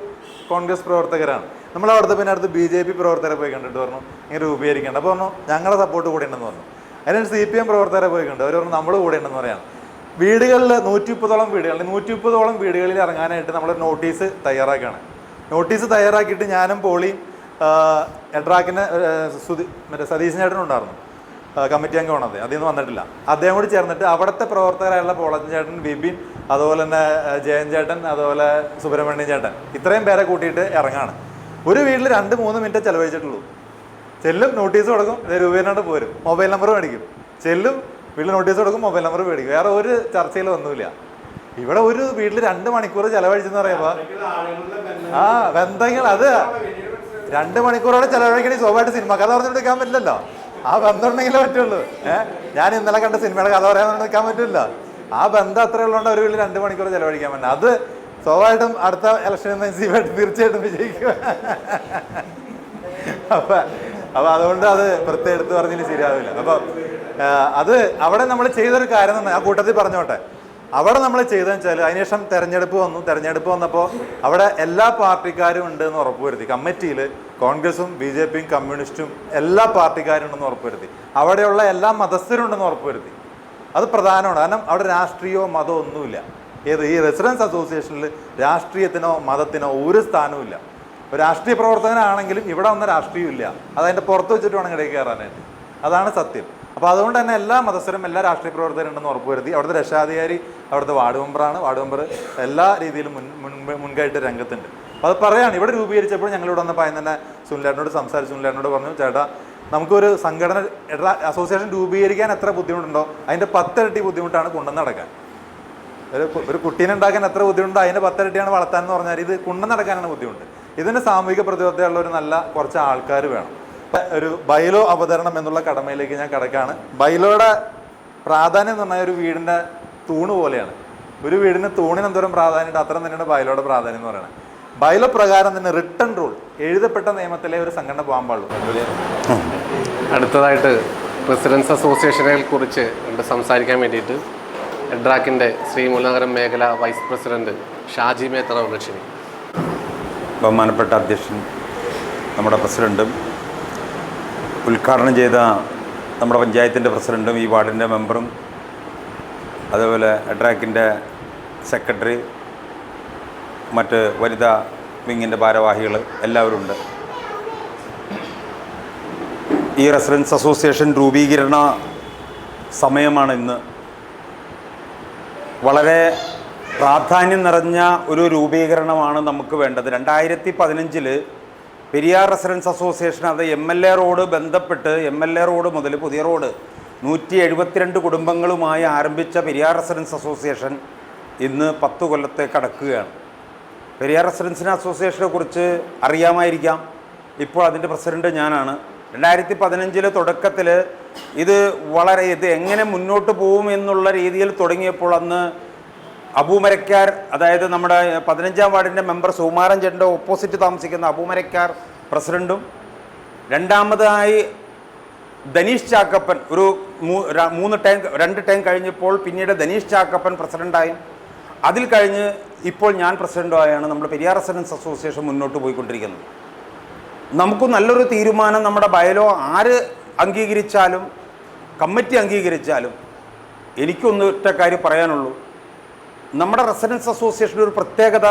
കോൺഗ്രസ് പ്രവർത്തകരാണ്. നമ്മൾ അവിടുത്തെ പിന്നെ അടുത്ത് ബി ജെ പി പ്രവർത്തകരെ പോയി കണ്ടിട്ട് പറഞ്ഞു ഇങ്ങനെ രൂപീകരിക്കേണ്ട. അപ്പോൾ പറഞ്ഞു ഞങ്ങളുടെ സപ്പോർട്ട് കൂടെ ഉണ്ടെന്ന് പറഞ്ഞു. അതിനൊരു സി പി എം പ്രവർത്തകരെ പോയി കണ്ടു. അവർ പറഞ്ഞു നമ്മൾ കൂടെ ഉണ്ടെന്ന് പറയാണ്. വീടുകളിൽ നൂറ്റി മുപ്പതോളം വീടുകളിൽ നൂറ്റി മുപ്പതോളം വീടുകളിൽ ഇറങ്ങാനായിട്ട് നമ്മൾ നോട്ടീസ് തയ്യാറാക്കുകയാണ് നോട്ടീസ് തയ്യാറാക്കിയിട്ട് ഞാനും പോളിയും എഡ്രാക്കിന് സുതി മറ്റേ സതീശൻ കമ്മിറ്റി അംഗമാണ് അദ്ദേഹം അതിൽ നിന്ന് വന്നിട്ടില്ല. അദ്ദേഹം കൂടി ചേർന്നിട്ട് അവിടുത്തെ പ്രവർത്തകരായുള്ള പോളച്ചൻ ചേട്ടൻ ബിബിൻ അതുപോലെ തന്നെ ജയൻ ചേട്ടൻ അതുപോലെ സുബ്രഹ്മണ്യൻ ചേട്ടൻ. ഇത്രയും പേരെ കൂട്ടിയിട്ട് ഇറങ്ങാണ്. ഒരു വീട്ടിൽ രണ്ട് മൂന്ന് മിനിറ്റ് ചെലവഴിച്ചിട്ടുള്ളൂ. ചെല്ലും നോട്ടീസ് കൊടുക്കും ഇത് രൂപേനോട് പോരും മൊബൈൽ നമ്പർ മേടിക്കും. ചെല്ലും വീട്ടിൽ നോട്ടീസ് കൊടുക്കും മൊബൈൽ നമ്പർ മേടിക്കും. വേറെ ഒരു ചർച്ചയിൽ ഒന്നുമില്ല. ഇവിടെ ഒരു വീട്ടിൽ രണ്ട് മണിക്കൂർ ചെലവഴിച്ചെന്ന് പറയുമ്പോൾ ആ ബന്ധങ്ങൾ അത് രണ്ട് മണിക്കൂറോടെ ചെലവഴിക്കണേ സ്വാഭാവികമായിട്ട് സിനിമ കഥ പറഞ്ഞെടുക്കാൻ പറ്റില്ലല്ലോ. ആ ബന്ധം ഉണ്ടെങ്കിലേ പറ്റുള്ളൂ. ഏഹ് ഞാൻ ഇന്നലെ കണ്ട സിനിമയുടെ കഥ പറയാൻ നിൽക്കാൻ പറ്റില്ല. ആ ബന്ധം അത്ര ഉള്ളതുകൊണ്ട് ഒരു വീട്ടിൽ രണ്ട് മണിക്കൂർ ചെലവഴിക്കാൻ പറ്റില്ല. അത് സ്വാഭാവികമായിട്ടും അടുത്ത ഇലക്ഷൻ സീവായിട്ട് തീർച്ചയായിട്ടും വിജയിക്കും. അപ്പൊ അപ്പൊ അതുകൊണ്ട് അത് പ്രത്യേകം എടുത്ത് പറഞ്ഞാൽ ശരിയാവില്ല. അപ്പൊ അത് അവിടെ നമ്മൾ ചെയ്തൊരു കാര്യം തന്നെ ആ കൂട്ടത്തിൽ പറഞ്ഞോട്ടെ. അവിടെ നമ്മൾ ചെയ്തതെന്ന് വെച്ചാൽ അതിനുശേഷം തെരഞ്ഞെടുപ്പ് വന്നു. തെരഞ്ഞെടുപ്പ് വന്നപ്പോൾ അവിടെ എല്ലാ പാർട്ടിക്കാരും ഉണ്ട് എന്ന് ഉറപ്പുവരുത്തി. കമ്മിറ്റിയിൽ കോൺഗ്രസും ബി ജെ പിയും കമ്മ്യൂണിസ്റ്റും എല്ലാ പാർട്ടിക്കാരും ഉണ്ടെന്ന് ഉറപ്പുവരുത്തി. അവിടെയുള്ള എല്ലാ മതസ്ഥരും ഉണ്ടെന്ന് ഉറപ്പുവരുത്തി. അത് പ്രധാനമാണ്. കാരണം അവിടെ രാഷ്ട്രീയമോ മതമോ ഒന്നുമില്ല. ഏത് ഈ റെസിഡൻസ് അസോസിയേഷനിൽ രാഷ്ട്രീയത്തിനോ മതത്തിനോ ഒരു സ്ഥാനവുമില്ല രാഷ്ട്രീയ പ്രവർത്തകനാണെങ്കിലും ഇവിടെ വന്ന രാഷ്ട്രീയമില്ല അത് അതിന്റെ പുറത്ത് വെച്ചിട്ട് വേണം ഇടയിൽ കയറാനായിട്ട്. അതാണ് സത്യം. അപ്പോൾ അതുകൊണ്ട് തന്നെ എല്ലാ മതസ്ഥരും എല്ലാ രാഷ്ട്രീയ പ്രവർത്തകരും ഉണ്ടെന്ന് ഉറപ്പുവരുത്തി അവിടുത്തെ രക്ഷാധികാരി അവിടുത്തെ വാർഡ് മെമ്പറാണ്. വാർഡ് മെമ്പർ എല്ലാ രീതിയിലും മുൻ മുൻപ് മുൻകായിട്ട് രംഗത്തുണ്ട്. അപ്പോൾ അത് പറയാണ്. ഇവിടെ രൂപീകരിച്ചപ്പോൾ ഞങ്ങളിവിടെ വന്ന അതിന് തന്നെ സുനിലേട്ടനോട് സംസാരിച്ചു സുനിലേട്ടനോട് പറഞ്ഞു ചേട്ടാ നമുക്കൊരു സംഘടന അസോസിയേഷൻ രൂപീകരിക്കാൻ എത്ര ബുദ്ധിമുട്ടുണ്ടോ? അതിന്റെ പത്തിരട്ടി ബുദ്ധിമുട്ടാണ് കൊണ്ടുവന്ന് നടക്കാൻ. ഒരു ഒരു കുട്ടീനെ ഉണ്ടാക്കാൻ എത്ര ബുദ്ധിമുട്ടുണ്ടോ? അതിന്റെ പത്തിരട്ടിയാണ് വളർത്താൻ എന്ന് പറഞ്ഞാൽ ഇത് കൊണ്ടു നടക്കാനാണ് ബുദ്ധിമുട്ട്. ഇതിന് സാമൂഹിക പ്രതിബദ്ധതയുള്ള ഒരു നല്ല കുറച്ച് ആൾക്കാർ വേണം. ഒരു ബൈലോ അവതരണം എന്നുള്ള കടമയിലേക്ക് ഞാൻ കിടക്കാണ്. ബൈലോയുടെ പ്രാധാന്യം എന്ന് പറഞ്ഞാൽ ഒരു വീടിന്റെ തൂണ് പോലെയാണ്. ഒരു വീടിന് തൂണിന് എന്തോരം പ്രാധാന്യം അത്രയും തന്നെയാണ് ബൈലോയുടെ പ്രാധാന്യം എന്ന് പറയുന്നത്. ബൈലോ പ്രകാരം തന്നെ റിട്ടേൺ റൂൾ എഴുതപ്പെട്ട നിയമത്തിലെ ഒരു സംഘടന പോകാൻ പാടുള്ളൂ. അടുത്തതായിട്ട് റെസിഡൻസ് അസോസിയേഷനെ കുറിച്ച് ഉണ്ട് സംസാരിക്കാൻ വേണ്ടിയിട്ട് എഡ്രാക്കിന്റെ ശ്രീമൂലനഗരം മേഖല വൈസ് പ്രസിഡന്റ് ഷാജി മേത്തറ ലക്ഷ്മി ബഹുമാനപ്പെട്ട അധ്യക്ഷൻ നമ്മുടെ പ്രസിഡന്റും ഉദ്ഘാടനം ചെയ്ത നമ്മുടെ പഞ്ചായത്തിന്റെ പ്രസിഡന്റും ഈ വാർഡിന്റെ മെമ്പറും അതേപോലെ അട്രാക്കിന്റെ സെക്രട്ടറി മറ്റ് വനിതാ വിങ്ങിന്റെ ഭാരവാഹികൾ എല്ലാവരും ഉണ്ട്. ഈ റെസിഡൻസ് അസോസിയേഷൻ രൂപീകരണ സമയമാണ് ഇന്ന്. വളരെ പ്രാധാന്യം നിറഞ്ഞ ഒരു രൂപീകരണമാണ് നമുക്ക് വേണ്ടത്. രണ്ടായിരത്തി പതിനഞ്ചിൽ പെരിയാർ റെസിഡൻസ് അസോസിയേഷൻ അത് എം എൽ എ റോഡ് ബന്ധപ്പെട്ട് എം എൽ എ റോഡ് മുതൽ പുതിയ റോഡ് നൂറ്റി എഴുപത്തിരണ്ട് കുടുംബങ്ങളുമായി ആരംഭിച്ച പെരിയാർ റെസിഡൻസ് അസോസിയേഷൻ ഇന്ന് പത്ത് കൊല്ലത്തെ കടക്കുകയാണ്. പെരിയാർ റെസിഡൻസിന് അസോസിയേഷനെ കുറിച്ച് അറിയാമായിരിക്കാം. ഇപ്പോൾ അതിന്റെ പ്രസിഡന്റ് ഞാനാണ്. രണ്ടായിരത്തി പതിനഞ്ചിലെ തുടക്കത്തിൽ ഇത് വളരെ ഇത് എങ്ങനെ മുന്നോട്ട് പോകും എന്നുള്ള രീതിയിൽ തുടങ്ങിയപ്പോൾ അന്ന് അബൂമരക്കാർ അതായത് നമ്മുടെ പതിനഞ്ചാം വാർഡിന്റെ മെമ്പർ സുകുമാരൻ ചേട്ടന്റെ ഓപ്പോസിറ്റ് താമസിക്കുന്ന അബൂമരക്കാർ പ്രസിഡന്റും രണ്ടാമതായി ധനീഷ് ചാക്കപ്പൻ ഒരു മൂന്ന് ടൈം രണ്ട് ടൈം കഴിഞ്ഞപ്പോൾ പിന്നീട് ധനീഷ് ചാക്കപ്പൻ പ്രസിഡന്റായും അതിൽ കഴിഞ്ഞ് ഇപ്പോൾ ഞാൻ പ്രസിഡന്റുമായാണ് നമ്മുടെ പെരിയാർ റെസിഡൻസ് അസോസിയേഷൻ മുന്നോട്ട് പോയിക്കൊണ്ടിരിക്കുന്നത് നമുക്ക് നല്ലൊരു തീരുമാനം നമ്മുടെ ബയലോ ആര് അംഗീകരിച്ചാലും കമ്മിറ്റി അംഗീകരിച്ചാലും എനിക്കൊന്നൊറ്റ കാര്യം പറയാനുള്ളൂ. നമ്മുടെ റെസിഡൻസ് അസോസിയേഷന്റെ ഒരു പ്രത്യേകത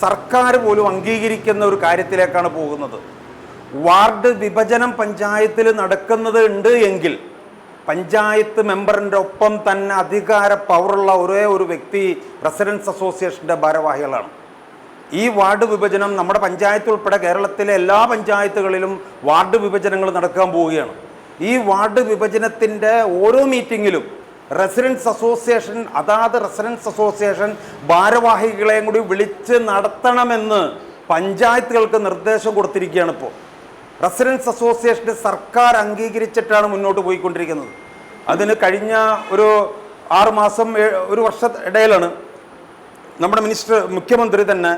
സർക്കാർ പോലും അംഗീകരിക്കുന്ന ഒരു കാര്യത്തിലേക്കാണ് പോകുന്നത്. വാർഡ് വിഭജനം പഞ്ചായത്തിൽ നടക്കുന്നത് ഉണ്ട് എങ്കിൽ പഞ്ചായത്ത് മെമ്പറിന്റെ ഒപ്പം തന്നെ അധികാര പവറുള്ള ഒരേ ഒരു വ്യക്തി റെസിഡൻസ് അസോസിയേഷന്റെ ഭാരവാഹികളാണ്. ഈ വാർഡ് വിഭജനം നമ്മുടെ പഞ്ചായത്ത് ഉൾപ്പെടെ കേരളത്തിലെ എല്ലാ പഞ്ചായത്തുകളിലും വാർഡ് വിഭജനങ്ങൾ നടക്കാൻ പോവുകയാണ്. ഈ വാർഡ് വിഭജനത്തിന്റെ ഓരോ മീറ്റിങ്ങിലും റെസിഡൻസ് അസോസിയേഷൻ അതാത് റെസിഡൻസ് അസോസിയേഷൻ ഭാരവാഹികളെയും കൂടി വിളിച്ച് നടത്തണമെന്ന് പഞ്ചായത്തുകൾക്ക് നിർദ്ദേശം കൊടുത്തിരിക്കുകയാണ് ഇപ്പോൾ. റെസിഡൻസ് അസോസിയേഷന്റെ സർക്കാർ അംഗീകരിച്ചിട്ടാണ് മുന്നോട്ട് പോയിക്കൊണ്ടിരിക്കുന്നത്. അതിന് കഴിഞ്ഞ ഒരു ആറുമാസം ഒരു വർഷ ഇടയിലാണ് നമ്മുടെ മിനിസ്റ്റർ മുഖ്യമന്ത്രി തന്നെ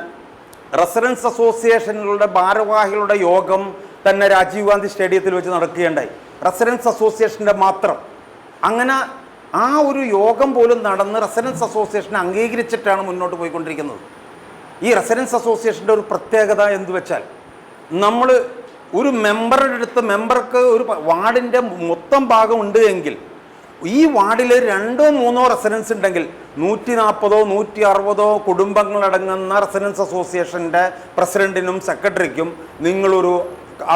റെസിഡൻസ് അസോസിയേഷനുകളുടെ ഭാരവാഹികളുടെ യോഗം തന്നെ രാജീവ് ഗാന്ധി സ്റ്റേഡിയത്തിൽ വെച്ച് നടക്കുകയുണ്ടായി. റെസിഡൻസ് അസോസിയേഷന്റെ മാത്രം. അങ്ങനെ ആ ഒരു യോഗം പോലും നടന്ന് റെസിഡൻസ് അസോസിയേഷൻ അംഗീകരിച്ചിട്ടാണ് മുന്നോട്ട് പോയിക്കൊണ്ടിരിക്കുന്നത്. ഈ റെസിഡൻസ് അസോസിയേഷന്റെ ഒരു പ്രത്യേകത എന്ന് വെച്ചാൽ നമ്മൾ ഒരു മെമ്പറുടെ അടുത്ത് മെമ്പർക്ക് ഒരു വാർഡിന്റെ മൊത്തം ഭാഗം ഉണ്ട് എങ്കിൽ ഈ വാർഡിൽ രണ്ടോ മൂന്നോ റെസിഡൻസ് ഉണ്ടെങ്കിൽ നൂറ്റി നാൽപ്പതോ നൂറ്റി അറുപതോ കുടുംബങ്ങളടങ്ങുന്ന റെസിഡൻസ് അസോസിയേഷന്റെ പ്രസിഡന്റിനും സെക്രട്ടറിക്കും നിങ്ങളൊരു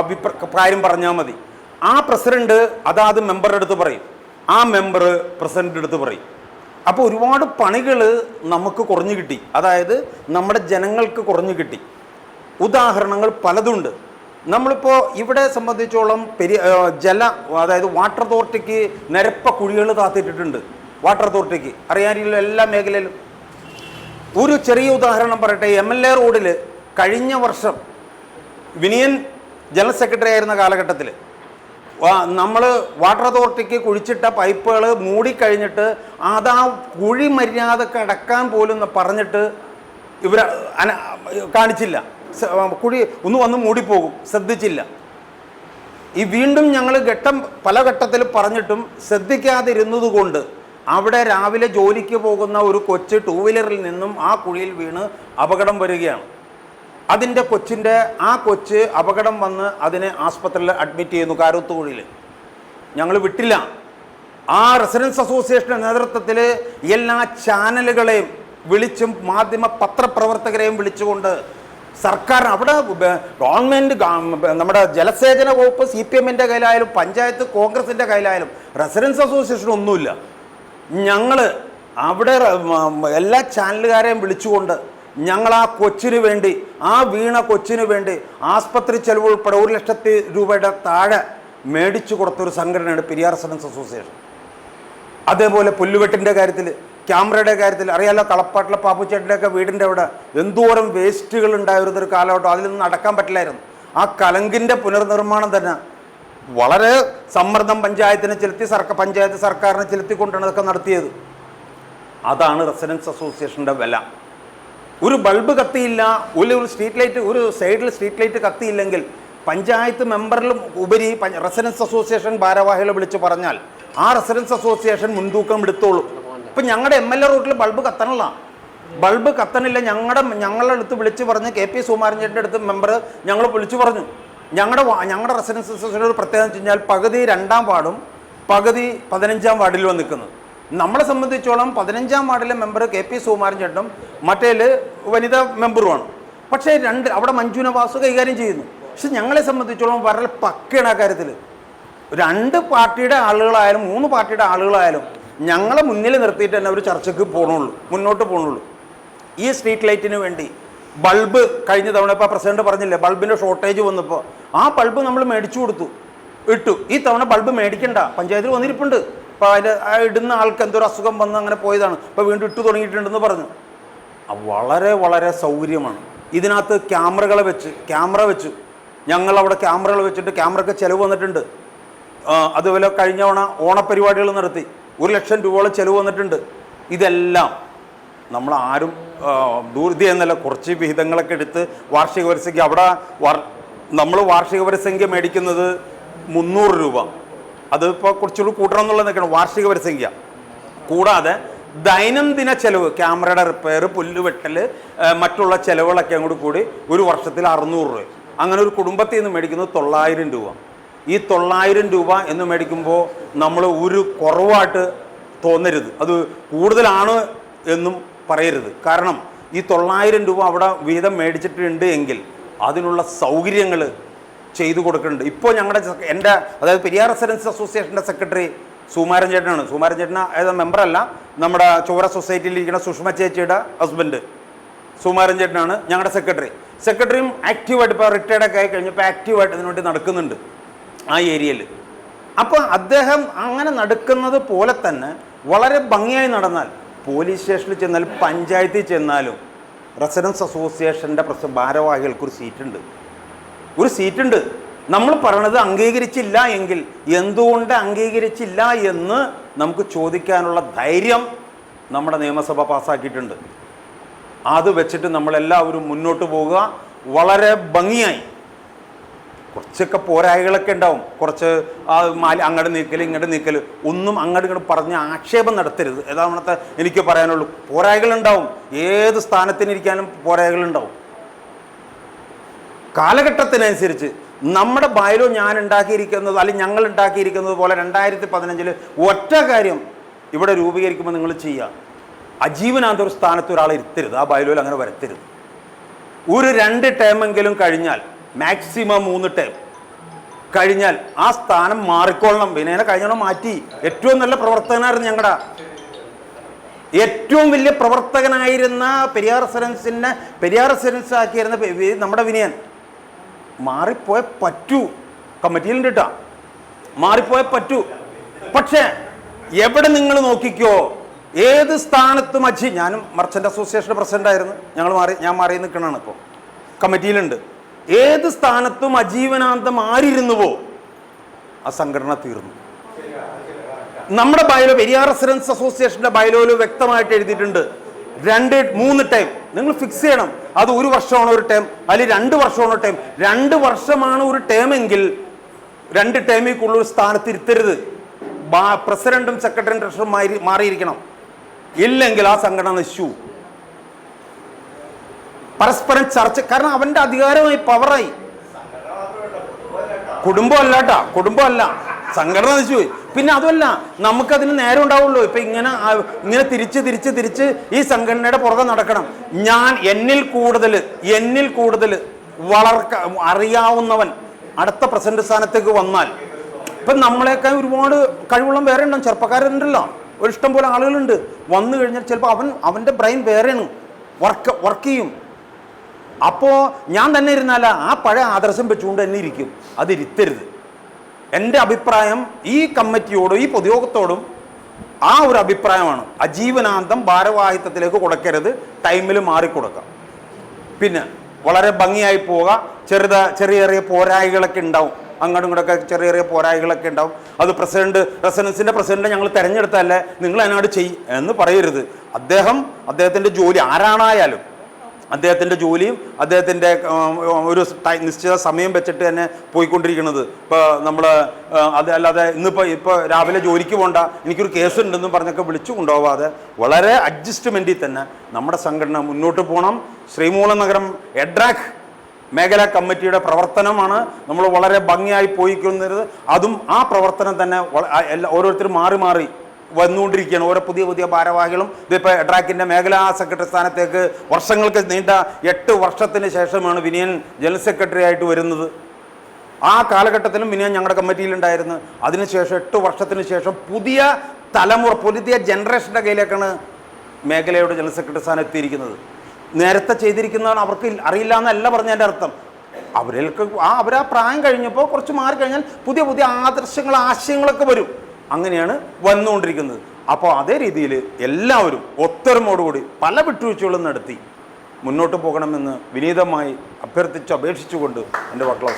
അഭിപ്രായം പറഞ്ഞാൽ മതി. ആ പ്രസിഡന്റ് അതാത് മെമ്പറുടെ അടുത്ത് പറയും ആ മെമ്പർ പ്രസിഡന്റ് അടുത്ത് പറയും. അപ്പോൾ ഒരുപാട് പണികൾ നമുക്ക് കുറഞ്ഞു കിട്ടി. അതായത് നമ്മുടെ ജനങ്ങൾക്ക് കുറഞ്ഞു കിട്ടി. ഉദാഹരണങ്ങൾ പലതുണ്ട്. നമ്മളിപ്പോൾ ഇവിടെ സംബന്ധിച്ചോളം പെരി ജല അതായത് വാട്ടർ അതോറിറ്റിക്ക് നിരപ്പ കുഴികൾ താത്തിട്ടിട്ടുണ്ട്. വാട്ടർ അതോറിറ്റിക്ക് അറിയാനില്ല എല്ലാ മേഖലയിലും. ഒരു ചെറിയ ഉദാഹരണം പറയട്ടെ. എം എൽ എ റോഡിൽ കഴിഞ്ഞ വർഷം വിനിയൻ ജനറൽ സെക്രട്ടറി ആയിരുന്ന കാലഘട്ടത്തിൽ നമ്മൾ വാട്ടർ അതോറിറ്റിക്ക് കുഴിച്ചിട്ട പൈപ്പുകൾ മൂടിക്കഴിഞ്ഞിട്ട് അത് ആ കുഴി മര്യാദ അടക്കാൻ പോലും പറഞ്ഞിട്ട് ഇവർ അന- കാണിച്ചില്ല. കുഴി ഒന്ന് വന്ന് മൂടിപ്പോകും. ശ്രദ്ധിച്ചില്ല. ഈ വീണ്ടും ഞങ്ങൾ ഘട്ടം പല ഘട്ടത്തിൽ പറഞ്ഞിട്ടും ശ്രദ്ധിക്കാതിരുന്നതുകൊണ്ട് അവിടെ രാവിലെ ജോലിക്ക് പോകുന്ന ഒരു കൊച്ച് ടൂ വീലറിൽ നിന്നും ആ കുഴിയിൽ വീണ് അപകടം വരികയാണ്. അതിന്റെ കൊച്ചിന്റെ ആ കൊച്ച് അപകടം വന്ന് അതിനെ ആസ്പത്രിയിൽ അഡ്മിറ്റ് ചെയ്യുന്നു കാരൂത്തുകുഴിയിൽ. ഞങ്ങൾ വിട്ടില്ല. ആ റെസിഡൻസ് അസോസിയേഷന്റെ നേതൃത്വത്തിൽ എല്ലാ ചാനലുകളെയും വിളിച്ചും മാധ്യമ പത്രപ്രവർത്തകരെയും വിളിച്ചുകൊണ്ട് സർക്കാർ അവിടെ ഗവൺമെന്റ് നമ്മുടെ ജലസേചന വകുപ്പ് സി പി എമ്മിന്റെ കയ്യിലായാലും പഞ്ചായത്ത് കോൺഗ്രസിന്റെ കയ്യിലായാലും റെസിഡൻസ് അസോസിയേഷൻ ഒന്നുമില്ല. ഞങ്ങൾ അവിടെ എല്ലാ ചാനലുകാരെയും വിളിച്ചുകൊണ്ട് ഞങ്ങൾ ആ കൊച്ചിന് വേണ്ടി ആ വീണ കൊച്ചിന് വേണ്ടി ആസ്പത്രി ചെലവ് ഉൾപ്പെടെ ഒരു ലക്ഷത്തി രൂപയുടെ താഴെ മേടിച്ചു കൊടുത്തൊരു സംഘടനയാണ് പെരിയാർ റെസിഡൻസ് അസോസിയേഷൻ. അതേപോലെ പുല്ലുവെട്ടിന്റെ കാര്യത്തിൽ ക്യാമറയുടെ കാര്യത്തിൽ അറിയാലോ തളപ്പാട്ടിലെ പാപ്പുച്ചേട്ടന്റെയൊക്കെ വീടിന്റെ അവിടെ എന്തോരം വേസ്റ്റുകൾ ഉണ്ടായിരുന്ന ഒരു കാലഘട്ടം അതിൽ നിന്ന് നടക്കാൻ പറ്റില്ലായിരുന്നു. ആ കലങ്കിന്റെ പുനർനിർമ്മാണം തന്നെ വളരെ സമ്മർദ്ദം പഞ്ചായത്തിനെ ചെലുത്തി സർക്കാർ പഞ്ചായത്ത് സർക്കാരിനെ ചെലുത്തിക്കൊണ്ടാണ് ഇതൊക്കെ നടത്തിയത്. അതാണ് റെസിഡൻസ് അസോസിയേഷന്റെ വില. ഒരു ബൾബ് കത്തിയില്ല ഒരു സ്ട്രീറ്റ് ലൈറ്റ് ഒരു സൈഡിൽ സ്ട്രീറ്റ് ലൈറ്റ് കത്തിയില്ലെങ്കിൽ പഞ്ചായത്ത് മെമ്പറിലും ഉപരി റെസിഡൻസ് അസോസിയേഷൻ ഭാരവാഹികളെ വിളിച്ച് പറഞ്ഞാൽ ആ റെസിഡൻസ് അസോസിയേഷൻ മുൻതൂക്കം എടുത്തോളൂ. ഇപ്പം ഞങ്ങളുടെ എം എൽ എ റൂട്ടിൽ ബൾബ് കത്തണല്ല. ബൾബ് കത്തണില്ല ഞങ്ങളുടെ ഞങ്ങളുടെ അടുത്ത് വിളിച്ച് പറഞ്ഞ് കെ പി സുമാരൻ ചേട്ടന്റെ അടുത്ത് മെമ്പർ ഞങ്ങൾ വിളിച്ചു പറഞ്ഞു. ഞങ്ങളുടെ ഞങ്ങളുടെ റെസിഡൻസ് അസോസിയേഷൻ ഒരു പ്രത്യേകത വെച്ച് കഴിഞ്ഞാൽ പകുതി രണ്ടാം വാർഡും പകുതി പതിനഞ്ചാം വന്ന് നിൽക്കുന്നത് നമ്മളെ സംബന്ധിച്ചോളം പതിനഞ്ചാം വാർഡിലെ മെമ്പർ കെ പി സുകുമാരൻ ചേട്ടനും മറ്റേൽ വനിതാ മെമ്പറുമാണ് പക്ഷേ രണ്ട് അവിടെ മഞ്ജു നവാസ് കൈകാര്യം ചെയ്യുന്നു. പക്ഷെ ഞങ്ങളെ സംബന്ധിച്ചോളം വളരെ പക്കയാണ് ആ കാര്യത്തിൽ രണ്ട് പാർട്ടിയുടെ ആളുകളായാലും മൂന്ന് പാർട്ടിയുടെ ആളുകളായാലും ഞങ്ങളെ മുന്നിൽ നിർത്തിയിട്ട് തന്നെ ഒരു ചർച്ചയ്ക്ക് പോകണുള്ളൂ മുന്നോട്ട് പോകണുള്ളൂ ഈ സ്ട്രീറ്റ് ലൈറ്റിന് വേണ്ടി ബൾബ് കഴിഞ്ഞ തവണ ഇപ്പോൾ പ്രസിഡന്റ് പറഞ്ഞില്ലേ ബൾബിന്റെ ഷോർട്ടേജ് വന്നപ്പോൾ ആ ബൾബ് നമ്മൾ മേടിച്ചു കൊടുത്തു ഇട്ടു. ഈ തവണ ബൾബ് മേടിക്കണ്ട പഞ്ചായത്തിൽ വന്നിരിപ്പുണ്ട്. അപ്പോൾ അതിന്റെ ഇടുന്ന ആൾക്ക് എന്തോ ഒരു അസുഖം വന്ന് അങ്ങനെ പോയതാണ്. ഇപ്പോൾ വീണ്ടും ഇട്ടു തുടങ്ങിയിട്ടുണ്ടെന്ന് പറഞ്ഞു. വളരെ വളരെ സൗകര്യമാണ്. ഇതിനകത്ത് ക്യാമറകളെ വെച്ച് ക്യാമറ വെച്ചു. ഞങ്ങൾ അവിടെ ക്യാമറകൾ വെച്ചിട്ട് ക്യാമറയ്ക്ക് ചിലവ് വന്നിട്ടുണ്ട്. അതുപോലെ കഴിഞ്ഞ തവണ ഓണപരിപാടികൾ നടത്തി. ഒരു ലക്ഷം രൂപയോളം ചിലവ് വന്നിട്ടുണ്ട്. ഇതെല്ലാം നമ്മൾ ആരും ദൂർതി എന്നല്ല കുറച്ച് വിഹിതങ്ങളൊക്കെ എടുത്ത് വാർഷിക വരസംഖ്യ അവിടെ നമ്മൾ വാർഷിക വരസംഖ്യ മേടിക്കുന്നത് മുന്നൂറ് രൂപ. അത് ഇപ്പോൾ കുറച്ചുകൂടി കൂട്ടണം എന്നുള്ളത് നിൽക്കണം വാർഷിക പരിസംഖ്യ. കൂടാതെ ദൈനംദിന ചെലവ് ക്യാമറയുടെ റിപ്പയർ പുല്ല് വെട്ടൽ മറ്റുള്ള ചെലവുകളൊക്കെ അങ്ങോട്ട് കൂടി ഒരു വർഷത്തിൽ അറുന്നൂറ് രൂപ. അങ്ങനെ ഒരു കുടുംബത്തിൽ നിന്ന് മേടിക്കുന്നത് തൊള്ളായിരം രൂപ. ഈ തൊള്ളായിരം രൂപ എന്ന് മേടിക്കുമ്പോൾ നമ്മൾ ഒരു കുറവായിട്ട് തോന്നരുത്. അത് കൂടുതലാണ് എന്നും പറയരുത്. കാരണം ഈ തൊള്ളായിരം രൂപ അവിടെ വീതം മേടിച്ചിട്ടുണ്ട് എങ്കിൽ അതിനുള്ള സൗകര്യങ്ങൾ ചെയ്തു കൊടുക്കുന്നുണ്ട്. ഇപ്പോൾ ഞങ്ങളുടെ എന്റെ അതായത് പെരിയാർ റെസിഡൻസ് അസോസിയേഷന്റെ സെക്രട്ടറി സുമാരൻ ചേട്ടനാണ്. സുമാരൻ ചേട്ടൻ ഏത് മെമ്പറല്ല നമ്മുടെ ചോര സൊസൈറ്റിയിൽ ഇരിക്കുന്ന സുഷമ ചേച്ചിയുടെ ഹസ്ബൻഡ് സുമാരൻ ചേട്ടനാണ് ഞങ്ങളുടെ സെക്രട്ടറി. സെക്രട്ടറിയും ആക്റ്റീവായിട്ട് ഇപ്പോൾ റിട്ടയർഡൊക്കെ ആയി കഴിഞ്ഞപ്പോൾ ആക്റ്റീവായിട്ട് ഇതിനു വേണ്ടി നടക്കുന്നുണ്ട് ആ ഏരിയയിൽ അപ്പോൾ അദ്ദേഹം അങ്ങനെ നടക്കുന്നത് പോലെ തന്നെ വളരെ ഭംഗിയായി നടന്നാൽ പോലീസ് സ്റ്റേഷനിൽ ചെന്നാലും പഞ്ചായത്തിൽ ചെന്നാലും റെസിഡൻസ് അസോസിയേഷന്റെ പ്രസ ഭാരവാഹികൾക്കൊരു സീറ്റുണ്ട്. ഒരു സീറ്റുണ്ട്. നമ്മൾ പറയണത് അംഗീകരിച്ചില്ല എങ്കിൽ എന്തുകൊണ്ട് അംഗീകരിച്ചില്ല എന്ന് നമുക്ക് ചോദിക്കാനുള്ള ധൈര്യം നമ്മുടെ നിയമസഭ പാസ്സാക്കിയിട്ടുണ്ട്. അത് വെച്ചിട്ട് നമ്മളെല്ലാവരും മുന്നോട്ട് പോവുക. വളരെ ഭംഗിയായി. കുറച്ചൊക്കെ പോരായകളൊക്കെ ഉണ്ടാവും. കുറച്ച് അങ്ങോട്ട് നീക്കൽ ഇങ്ങോട്ട് നീക്കൽ ഒന്നും അങ്ങോട്ട് ഇങ്ങോട്ട് പറഞ്ഞ് ആക്ഷേപം നടത്തരുത്. ഏതാണത്തെ എനിക്ക് പറയാനുള്ളൂ. പോരായകളുണ്ടാവും ഏത് സ്ഥാനത്തിനിരിക്കാനും പോരായ്കളുണ്ടാവും കാലഘട്ടത്തിനനുസരിച്ച് നമ്മുടെ ബയലോ ഞാൻ ഉണ്ടാക്കിയിരിക്കുന്നത് അല്ലെങ്കിൽ ഞങ്ങൾ ഉണ്ടാക്കിയിരിക്കുന്നത് പോലെ രണ്ടായിരത്തി പതിനഞ്ചിൽ ഒറ്റ കാര്യം ഇവിടെ രൂപീകരിക്കുമ്പോൾ നിങ്ങൾ ചെയ്യുക. അജീവനാന്ത ഒരു സ്ഥാനത്ത് ഒരാളെ ഇരുത്തരുത്. ആ ബയലോയിൽ അങ്ങനെ വരത്തരുത്. ഒരു രണ്ട് ടേമെങ്കിലും കഴിഞ്ഞാൽ മാക്സിമം മൂന്ന് ടേം കഴിഞ്ഞാൽ ആ സ്ഥാനം മാറിക്കൊള്ളണം. വിനയനെ കഴിഞ്ഞോണം മാറ്റി. ഏറ്റവും നല്ല പ്രവർത്തകനായിരുന്നു ഞങ്ങളുടെ ഏറ്റവും വലിയ പ്രവർത്തകനായിരുന്ന പെരിയാർ റെസിഡൻസിനെ പെരിയാർ റെസിഡൻസ് ആക്കിയിരുന്ന നമ്മുടെ വിനയൻ. മാറിപ്പോയ പറ്റൂ. കമ്മിറ്റിയിലുണ്ട് കേട്ടോ മാറിപ്പോയ പറ്റൂ. പക്ഷേ എവിടെ നിങ്ങൾ നോക്കിക്കോ ഏത് സ്ഥാനത്തും അജി ഞാനും മർച്ചന്റ് അസോസിയേഷന്റെ പ്രസിഡന്റ് ആയിരുന്നു. ഞങ്ങൾ മാറി ഞാൻ മാറി നിൽക്കണതാണ് ഇപ്പോൾ കമ്മിറ്റിയിലുണ്ട്. ഏത് സ്ഥാനത്തും അജീവനാന്തം ആരിരുന്നുവോ ആ സംഘടന തീർന്നു. നമ്മുടെ ബയലോ പെരിയാർ റെസിഡൻസ് അസോസിയേഷന്റെ ബയലോയിൽ വ്യക്തമായിട്ട് എഴുതിയിട്ടുണ്ട്. രണ്ട് മൂന്ന് ടൈം നിങ്ങൾ ഫിക്സ് ചെയ്യണം. അത് ഒരു വർഷമാണ് ഒരു ടേം അല്ലെങ്കിൽ രണ്ട് വർഷമാണ് ഒരു ടേം രണ്ട് വർഷമാണ് ഒരു ടേം എങ്കിൽ രണ്ട് കൂടുതൽ ഒരു സ്ഥാനത്ത് ഇരുത്തരുത്. പ്രസിഡന്റും സെക്രട്ടറിയും ട്രഷറും മാറി മാറിയിരിക്കണം. ഇല്ലെങ്കിൽ ആ സംഘടന നശിച്ചു പരസ്പരം ചർച്ച കാരണം അവന്റെ അധികാരമായി പവറായി കുടുംബം അല്ലാട്ടാ കുടുംബം അല്ല സംഘടന നശിച്ചു പോയി. പിന്നെ അതുമല്ല നമുക്കതിന് നേരം ഉണ്ടാവുള്ളൂ. ഇപ്പൊ ഇങ്ങനെ ഇങ്ങനെ തിരിച്ച് തിരിച്ച് തിരിച്ച് ഈ സംഘടനയുടെ പുറകെ നടക്കണം. ഞാൻ എന്നിൽ കൂടുതൽ എന്നിൽ കൂടുതൽ വളർക്ക അറിയാവുന്നവൻ അടുത്ത പ്രസിഡന്റ് സ്ഥാനത്തേക്ക് വന്നാൽ ഇപ്പൊ നമ്മളെക്കാൾ ഒരുപാട് കഴിവുള്ള വേറെ ഉണ്ടാവും ചെറുപ്പക്കാരുണ്ടല്ലോ. ഒരു ഇഷ്ടം പോലെ ആളുകളുണ്ട്. വന്നു കഴിഞ്ഞാൽ ചിലപ്പോൾ അവൻ അവന്റെ ബ്രെയിൻ വേറെയാണ്. വർക്ക് വർക്ക് ചെയ്യും. അപ്പോൾ ഞാൻ തന്നെ ഇരുന്നാല ആ പഴയ ആദർശം വെച്ചുകൊണ്ട് തന്നെ ഇരിക്കും. അതിരുത്തരുത്. എന്റെ അഭിപ്രായം ഈ കമ്മിറ്റിയോടും ഈ പൊതുയോഗത്തോടും ആ ഒരു അഭിപ്രായമാണ്. അജീവനാന്തം ഭാരവാഹിത്വത്തിലേക്ക് കൊടുക്കരുത് ടൈമിൽ മാറിക്കൊടുക്കാം പിന്നെ വളരെ ഭംഗിയായി പോവുക. ചെറുത ചെറിയ ചെറിയ പോരായികളൊക്കെ ഉണ്ടാവും. അങ്ങോട്ടും ഇങ്ങോട്ടൊക്കെ ചെറിയ ചെറിയ പോരായികളൊക്കെ ഉണ്ടാവും. അത് പ്രസിഡന്റ് റെസിഡൻസിന്റെ പ്രസിഡന്റ് ഞങ്ങൾ തെരഞ്ഞെടുത്തല്ലേ നിങ്ങൾ അതിനോട് ചെയ് എന്ന് പറയരുത്. അദ്ദേഹം അദ്ദേഹത്തിന്റെ ജോലി ആരാണായാലും അദ്ദേഹത്തിന്റെ ജോലിയും അദ്ദേഹത്തിന്റെ ഒരു നിശ്ചിത സമയം വെച്ചിട്ട് തന്നെ പോയിക്കൊണ്ടിരിക്കുന്നത്. ഇപ്പോൾ നമ്മൾ അത് അല്ലാതെ ഇന്നിപ്പോൾ ഇപ്പോൾ രാവിലെ ജോലിക്ക് പോകണ്ട എനിക്കൊരു കേസ് ഉണ്ടെന്നും പറഞ്ഞൊക്കെ വിളിച്ചു കൊണ്ടുപോകാതെ വളരെ അഡ്ജസ്റ്റ്മെന്റിൽ തന്നെ നമ്മുടെ സംഘടന മുന്നോട്ട് പോകണം ശ്രീമൂലം നഗരം എഡ്രാക്ക് മേഖലാ കമ്മിറ്റിയുടെ പ്രവർത്തനമാണ് നമ്മൾ വളരെ ഭംഗിയായി പോയിക്കുന്നത് അതും ആ പ്രവർത്തനം തന്നെ ഓരോരുത്തരും മാറി മാറി വന്നുകൊണ്ടിരിക്കുകയാണ്. ഓരോ പുതിയ പുതിയ ഭാരവാഹികളും ഇതിപ്പോൾ എഡ്രാക്കിന്റെ മേഖലാ സെക്രട്ടറി സ്ഥാനത്തേക്ക് വർഷങ്ങൾക്ക് നീണ്ട എട്ട് വർഷത്തിന് ശേഷമാണ് വിനയൻ ജനറൽ സെക്രട്ടറി ആയിട്ട് വരുന്നത്. ആ കാലഘട്ടത്തിലും വിനയൻ ഞങ്ങളുടെ കമ്മിറ്റിയിലുണ്ടായിരുന്നു അതിനുശേഷം എട്ട് വർഷത്തിന് ശേഷം പുതിയ തലമുറ പുതിയ ജനറേഷന്റെ കയ്യിലേക്കാണ് മേഖലയുടെ ജനറൽ സെക്രട്ടറി സ്ഥാനം എത്തിയിരിക്കുന്നത്. നേരത്തെ ചെയ്തിരിക്കുന്നതാണ് അവർക്ക് അറിയില്ല എന്നല്ല പറഞ്ഞതിന്റെ അർത്ഥം. അവരിൽക്ക് ആ അവർ ആ പ്രായം കഴിഞ്ഞപ്പോൾ കുറച്ച് മാറി കഴിഞ്ഞാൽ പുതിയ പുതിയ ആദർശങ്ങൾ ആശയങ്ങളൊക്കെ വരും. അങ്ങനെയാണ് വന്നുകൊണ്ടിരിക്കുന്നത്. അപ്പോൾ അതേ രീതിയിൽ എല്ലാവരും ഒത്തൊരുമോടുകൂടി പല വിട്ടുവീഴ്ചകളും നടത്തി മുന്നോട്ട് പോകണമെന്ന് വിനീതമായി അഭ്യർത്ഥിച്ച് അപേക്ഷിച്ചുകൊണ്ട് എന്റെ വാക്കുകൾ